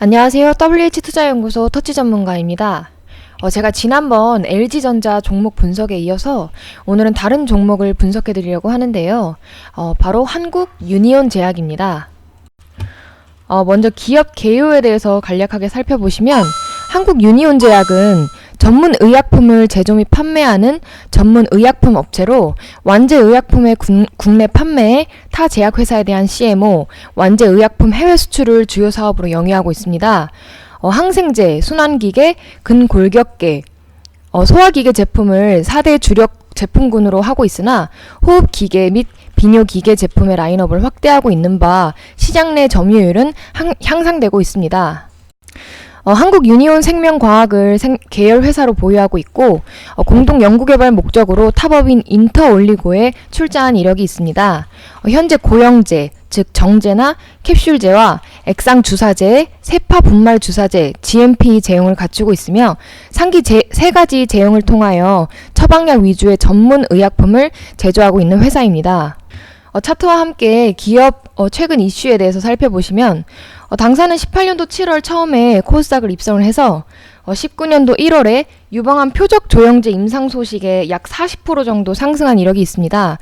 안녕하세요. WH 투자연구소 터치 전문가입니다. 어, 제가 지난번 LG전자 종목 분석에 이어서 오늘은 다른 종목을 분석해 드리려고 하는데요. 어, 바로 한국 유니온 제약입니다. 어, 먼저 기업 개요에 대해서 간략하게 살펴보시면 한국 유니온 제약은 전문 의약품을 제조 및 판매하는 전문 의약품 업체로 완제 의약품의 군- 국내 판매, 타 제약 회사에 대한 CMO, 완제 의약품 해외 수출을 주요 사업으로 영위하고 있습니다. 어, 항생제, 순환기계, 근골격계, 어, 소화기계 제품을 4대 주력 제품군으로 하고 있으나 호흡기계 및 비뇨기계 제품의 라인업을 확대하고 있는 바 시장 내 점유율은 향, 향상되고 있습니다. 어, 한국 유니온 생명과학을 생- 계열 회사로 보유하고 있고 어, 공동 연구개발 목적으로 탑업인 인터올리고에 출자한 이력이 있습니다. 어, 현재 고영제, 즉 정제나 캡슐제와 액상 주사제, 세파 분말 주사제, GMP 제형을 갖추고 있으며 상기 제, 세 가지 제형을 통하여 처방약 위주의 전문 의약품을 제조하고 있는 회사입니다. 어, 차트와 함께 기업 어, 최근 이슈에 대해서 살펴보시면 어, 당사는 18년도 7월 처음에 코스닥을 입성을 해서 어, 19년도 1월에 유방암 표적 조영제 임상 소식에 약 40% 정도 상승한 이력이 있습니다.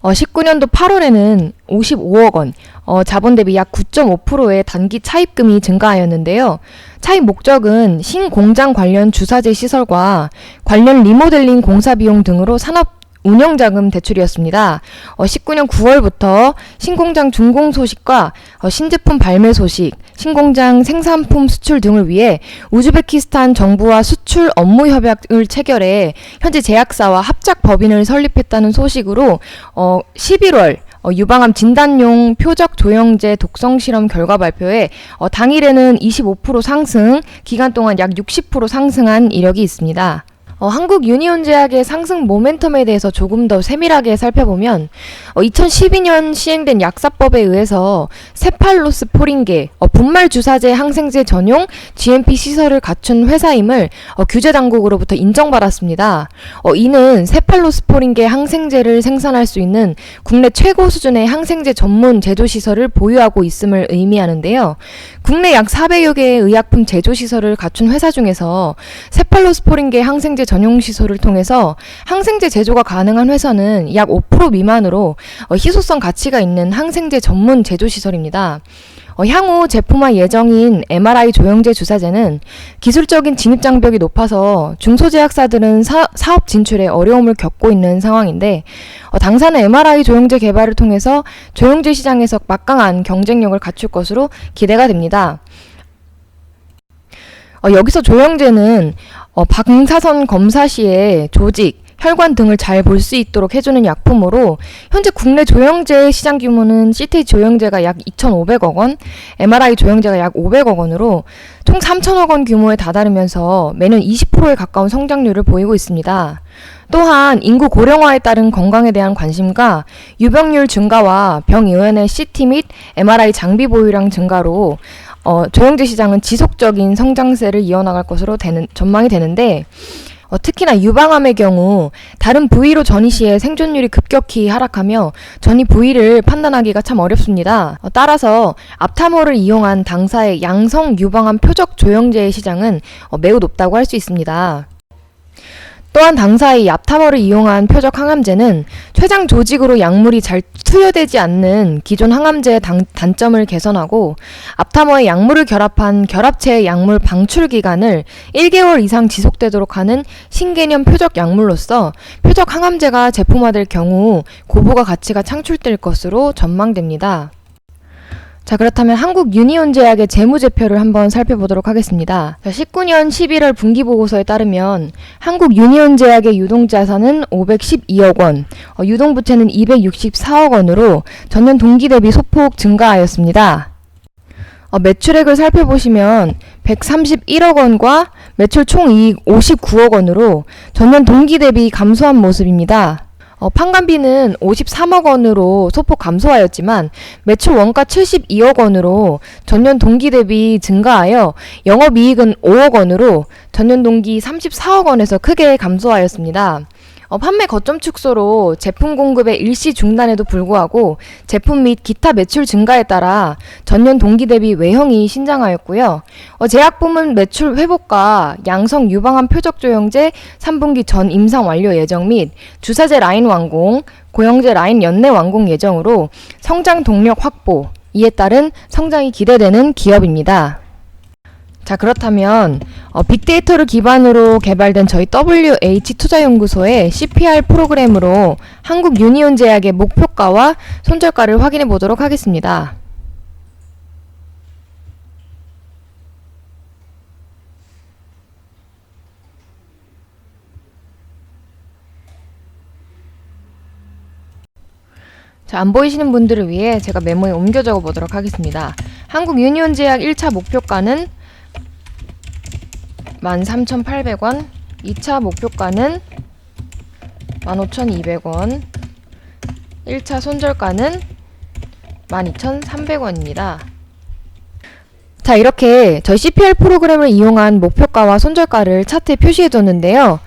어, 19년도 8월에는 55억 원, 어, 자본 대비 약 9.5%의 단기 차입금이 증가하였는데요. 차입 목적은 신공장 관련 주사제 시설과 관련 리모델링 공사 비용 등으로 산업 운영자금 대출이었습니다. 어, 19년 9월부터 신공장 준공 소식과 어, 신제품 발매 소식, 신공장 생산품 수출 등을 위해 우즈베키스탄 정부와 수출 업무 협약을 체결해 현재 제약사와 합작 법인을 설립했다는 소식으로 어, 11월 어, 유방암 진단용 표적 조영제 독성 실험 결과 발표에 어, 당일에는 25% 상승, 기간 동안 약 60% 상승한 이력이 있습니다. 어, 한국 유니온 제약의 상승 모멘텀에 대해서 조금 더 세밀하게 살펴보면 어, 2012년 시행된 약사법에 의해서 세팔로스 포린계 어, 분말 주사제 항생제 전용 GMP 시설을 갖춘 회사임을 어, 규제 당국으로부터 인정받았습니다. 어, 이는 세팔로스포린계 항생제를 생산할 수 있는 국내 최고 수준의 항생제 전문 제조 시설을 보유하고 있음을 의미하는데요. 국내 약 400여 개의 의약품 제조 시설을 갖춘 회사 중에서 세팔로스포린계 항생제 전용 시설을 통해서 항생제 제조가 가능한 회사는 약 5% 미만으로 어, 희소성 가치가 있는 항생제 전문 제조 시설입니다. 어, 향후 제품화 예정인 MRI 조영제 주사제는 기술적인 진입 장벽이 높아서 중소제약사들은 사, 사업 진출에 어려움을 겪고 있는 상황인데 어, 당사는 MRI 조영제 개발을 통해서 조영제 시장에서 막강한 경쟁력을 갖출 것으로 기대가 됩니다. 어, 여기서 조영제는 어, 방사선 검사 시에 조직, 혈관 등을 잘 볼 수 있도록 해주는 약품으로 현재 국내 조영제 시장 규모는 CT 조영제가 약 2,500억 원, MRI 조영제가 약 500억 원으로 총 3천억 원 규모에 다다르면서 매년 20%에 가까운 성장률을 보이고 있습니다. 또한 인구 고령화에 따른 건강에 대한 관심과 유병률 증가와 병 의원의 CT 및 MRI 장비 보유량 증가로 어, 조영제 시장은 지속적인 성장세를 이어나갈 것으로 되는, 전망이 되는데 어, 특히나 유방암의 경우 다른 부위로 전이 시에 생존율이 급격히 하락하며 전이 부위를 판단하기가 참 어렵습니다. 어, 따라서 앞타모를 이용한 당사의 양성 유방암 표적 조영제의 시장은 어, 매우 높다고 할 수 있습니다. 또한 당사의 얍타머를 이용한 표적 항암제는 췌장 조직으로 약물이 잘 투여되지 않는 기존 항암제의 단, 단점을 개선하고 앞타머에 약물을 결합한 결합체의 약물 방출 기간을 1개월 이상 지속되도록 하는 신개념 표적 약물로서 표적 항암제가 제품화될 경우 고부가 가치가 창출될 것으로 전망됩니다. 자, 그렇다면 한국 유니온 제약의 재무제표를 한번 살펴보도록 하겠습니다. 자, 19년 11월 분기보고서에 따르면 한국 유니온 제약의 유동자산은 512억 원, 어, 유동부채는 264억 원으로 전년 동기 대비 소폭 증가하였습니다. 어, 매출액을 살펴보시면 131억 원과 매출 총이익 59억 원으로 전년 동기 대비 감소한 모습입니다. 어, 판관비는 53억 원으로 소폭 감소하였지만 매출 원가 72억 원으로 전년 동기 대비 증가하여 영업이익은 5억 원으로 전년 동기 34억 원에서 크게 감소하였습니다. 어, 판매 거점 축소로 제품 공급의 일시 중단에도 불구하고 제품 및 기타 매출 증가에 따라 전년 동기 대비 외형이 신장하였고요. 어, 제약 부문 매출 회복과 양성 유방암 표적 조영제 3분기 전 임상 완료 예정 및 주사제 라인 완공, 고영제 라인 연내 완공 예정으로 성장 동력 확보, 이에 따른 성장이 기대되는 기업입니다. 자, 그렇다면 어, 빅데이터를 기반으로 개발된 저희 WH 투자연구소의 CPR 프로그램으로 한국 유니온 제약의 목표가와 손절가를 확인해 보도록 하겠습니다. 자, 안 보이시는 분들을 위해 제가 메모에 옮겨 적어 보도록 하겠습니다. 한국 유니온 제약 1차 목표가는 13,800원, 2차 목표가는 15,200원, 1차 손절가는 12,300원입니다. 자, 이렇게 저희 CPR 프로그램을 이용한 목표가와 손절가를 차트에 표시해 뒀는데요.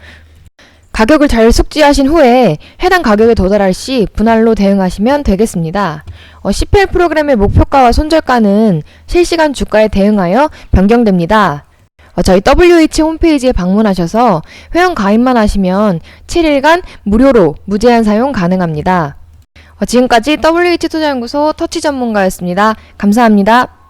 가격을 잘 숙지하신 후에 해당 가격에 도달할 시 분할로 대응하시면 되겠습니다. 어, CPL 프로그램의 목표가와 손절가는 실시간 주가에 대응하여 변경됩니다. 어, 저희 WH 홈페이지에 방문하셔서 회원 가입만 하시면 7일간 무료로 무제한 사용 가능합니다. 어, 지금까지 WH 투자연구소 터치 전문가였습니다. 감사합니다.